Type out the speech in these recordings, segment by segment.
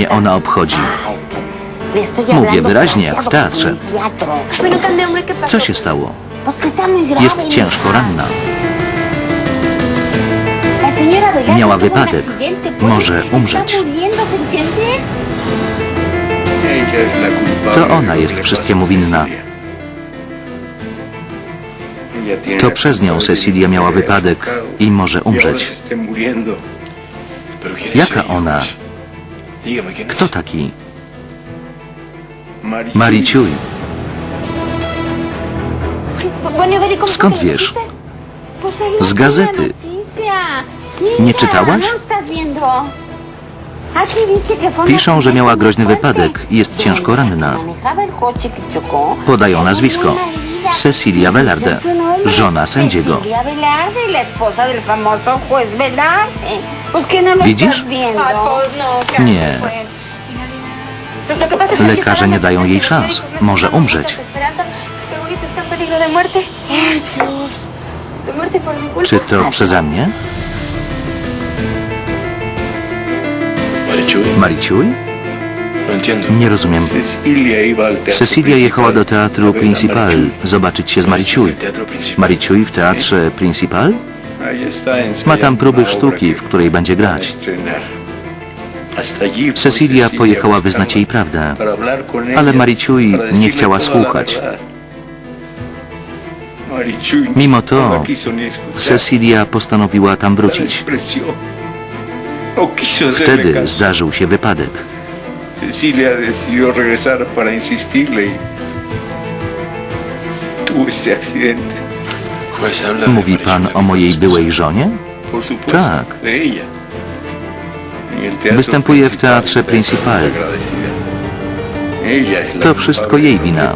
mnie ona obchodzi? Mówię wyraźnie, jak w teatrze. Co się stało? Jest ciężko ranna. Miała wypadek. Może umrzeć. To ona jest wszystkiemu winna. To przez nią Cecilia miała wypadek i może umrzeć. Jaka ona? Kto taki? Mariciuj. Skąd wiesz? Z gazety. Nie czytałaś? Piszą, że miała groźny wypadek i jest ciężko ranna. Podają nazwisko. Cecilia Velarde, żona sędziego. Widzisz? Nie. Lekarze nie dają jej szans. Może umrzeć. Czy to przeze mnie? Mariciuj? Nie rozumiem. Cecilia jechała do teatru Principal zobaczyć się z Mariciuj. Mariciuj w teatrze Principal? Ma tam próby sztuki, w której będzie grać. Cecilia pojechała wyznać jej prawdę, ale Mariciuj nie chciała słuchać. Mimo to Cecilia postanowiła tam wrócić. Wtedy zdarzył się wypadek. Cecilia decidió regresar para insistirle y tuvo este accidente. Mówi pan o mojej byłej żonie? Tak. Występuje w teatrze Principal. To wszystko jej wina.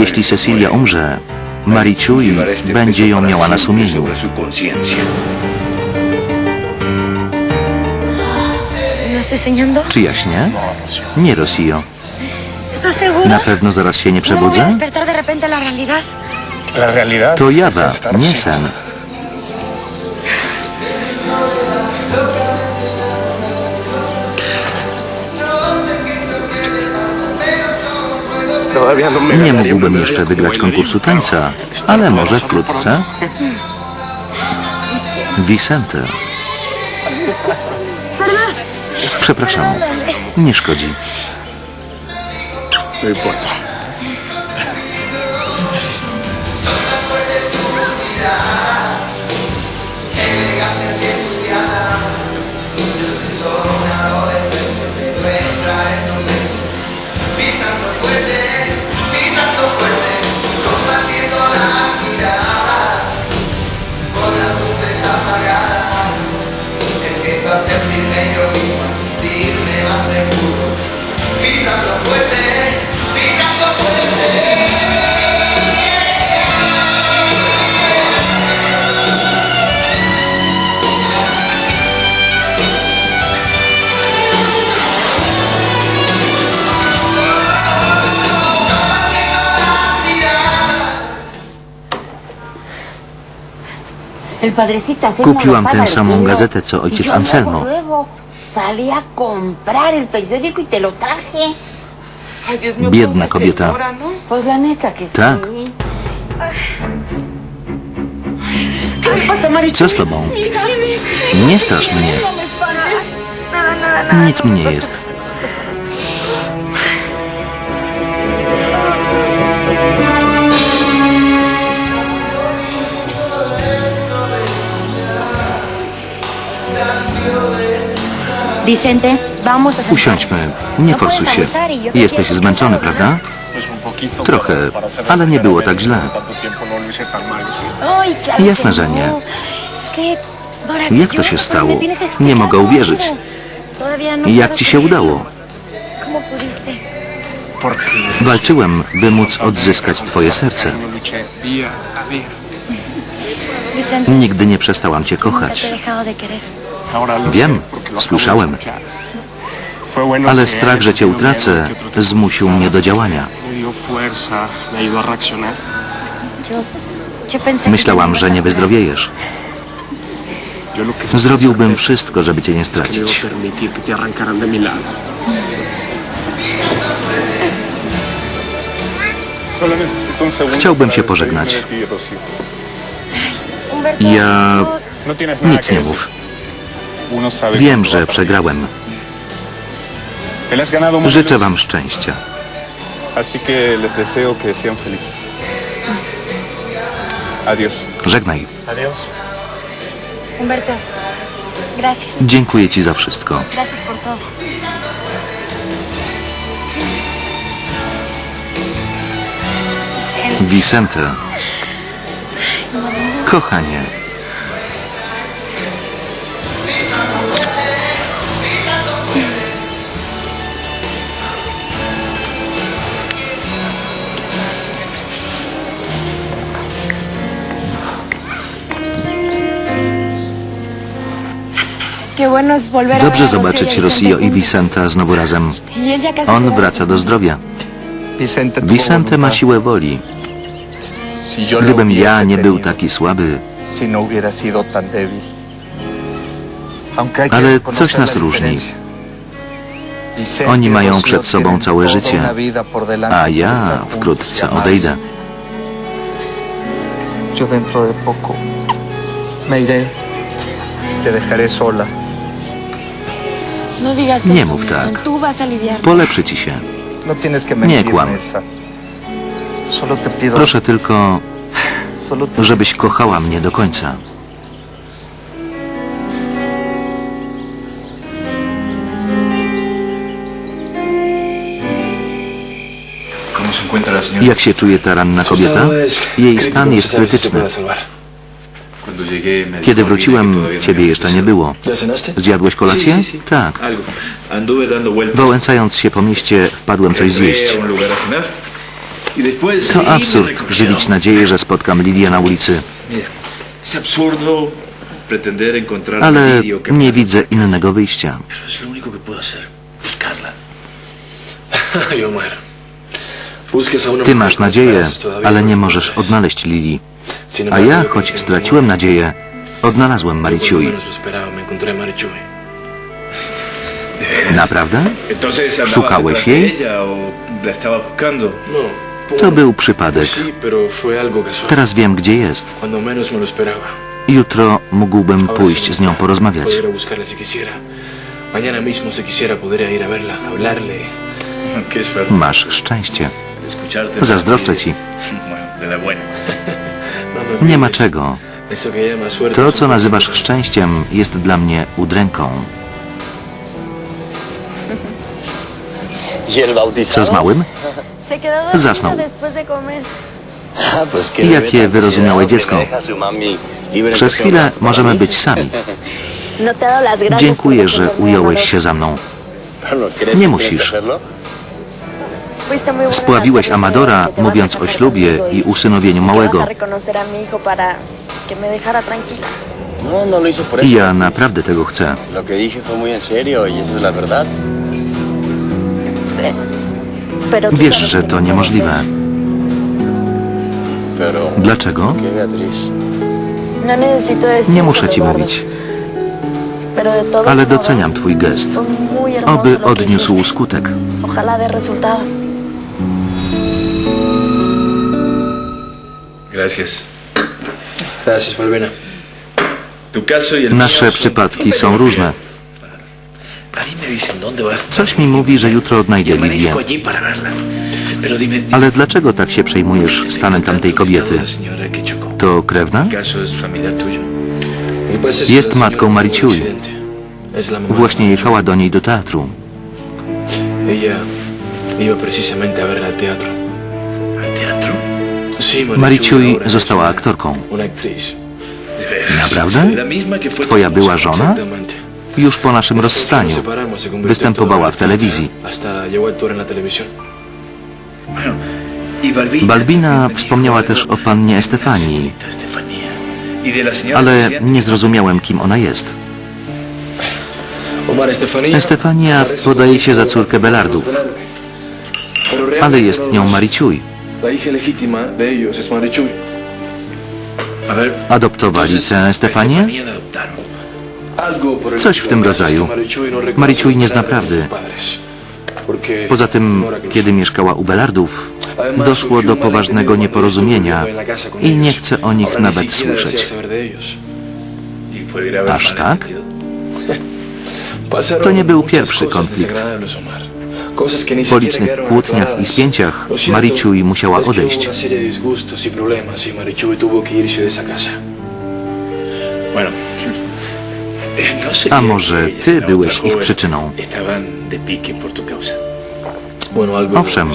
Jeśli Cecilia umrze, este będzie ją miała na sumieniu. Czy jaśnie? Nie, Rosio. Na pewno zaraz się nie ¿No me voy a przebudzę? despertar de repente a la realidad? La realidad To jawa, estar nie sen. No Nie mógłbym jeszcze wygrać konkursu tańca, ale może wkrótce. Vicente. Przepraszam. Nie szkodzi. No importa. Kupiłam tę samą gazetę, co ojciec Anselmo. Salí a comprar el periódico y te lo traje. Biedna kobieta. Que Tak. Co z tobą? Nie strasz mnie. Nic mi nie jest. Vicente, vamos a. Usiądźmy. Nie No forsuj się. y Jesteś zmęczony, prawda? Trochę, ale nie było recuperación tak źle. no. ¿no? Jasne, że nie. no. Jak to się stało? Nie mogę uwierzyć. no Jak ci się udało? Walczyłem, by móc odzyskać twoje serce. no Nigdy nie przestałam cię kochać. Wiem, słyszałem. Ale strach, że cię utracę, zmusił mnie do działania. Myślałam, że nie wyzdrowiejesz. Zrobiłbym wszystko, żeby cię nie stracić. Chciałbym się pożegnać. Ja nic nie mów. Wiem, że przegrałem. Życzę wam szczęścia. Żegnaj. Adiós. Humberto, gracias. Dziękuję ci za wszystko. Gracias por todo. Vicente, Vicente. Kochanie. Dobrze zobaczyć Rocío Rosio i. Vicenta znowu razem. Y On wraca do zdrowia. Vicente, ma siłę woli. Gdybym ja nie był taki słaby, no Ale coś nas różni. Oni y mają przed sobą całe życie, a ja y wkrótce odejdę. Yo dentro de poco me iré. Te dejaré sola. No Nie mów tak. Polepszy ci się. No Nie kłam. Proszę tylko, żebyś kochała mnie do końca. Jak się czuje ta ranna kobieta? Jej stan jest krytyczny. Kiedy wróciłem, ciebie jeszcze nie było. Zjadłeś kolację? Tak. Wałęsając się po mieście, wpadłem coś zjeść. Y To absurd, żywić nadzieję, że spotkam Lidię na ulicy. Ale nie widzę innego wyjścia. Ty masz nadzieję, ale no nie możesz odnaleźć Lili. A ja, choć straciłem nadzieję, odnalazłem veras. Naprawdę? ¿Szukałeś jej? To był przypadek. Teraz wiem, gdzie jest. Jutro mógłbym pójść z nią porozmawiać. Masz szczęście. Zazdroszczę ci. Nie ma czego. To, co nazywasz szczęściem, jest dla mnie udręką. Co z małym? Zasnął. jakie wyrozumiałe dziecko. Przez chwilę możemy być sami. Dziękuję, że ująłeś się za mną. Bueno, ¿crees Nie musisz. Spławiłeś Amadora, mówiąc o ślubie i usynowieniu małego. No, no. I ja naprawdę tego chcę. Y Wiesz, że to no niemożliwe. Dlaczego? Nie muszę ci mówić, ale doceniam twój gest. Oby odniósł skutek. Gracias. Gracias, Malvina. Y Nasze przypadki są różne. Coś mi mówi, że jutro odnajdę dime, Ale dlaczego tak się przejmujesz stanem tamtej kobiety? To krewna? Jest matką Mariciuj. Właśnie jechała do niej do teatru. Ella iba precisamente a verla al teatro. Mariciuj została aktorką. Naprawdę? Twoja była żona? Już po naszym rozstaniu. Występowała w telewizji. Balbina, wspomniała też o pannie Estefanii, ale nie zrozumiałem, kim ona jest. Estefania podaje się za córkę Belardów, ale jest nią. Mariciuj. La hija legítima de ellos es Marichuy. A ver, Adoptowali tę adoptaron. Coś w tym rodzaju. Mariciuj nie zna prawdy. Poza tym, kiedy mieszkała u Welardów, doszło do poważnego nieporozumienia i nie chce o nich nawet słyszeć. Aż tak? To nie był pierwszy konflikt. Po licznych kłótniach i spięciach Mariciuj musiała odejść. A może ty byłeś ich przyczyną? Owszem,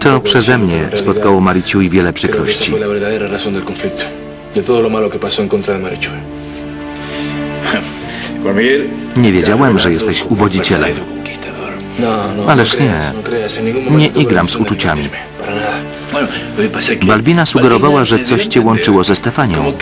to przeze mnie spotkało Mariciuj wiele przykrości. Nie wiedziałem, że jesteś uwodzicielem. No, no, Ależ nie. no Nie igram z uczuciami. Balbina sugerowała, że coś cię łączyło ze Stefanią.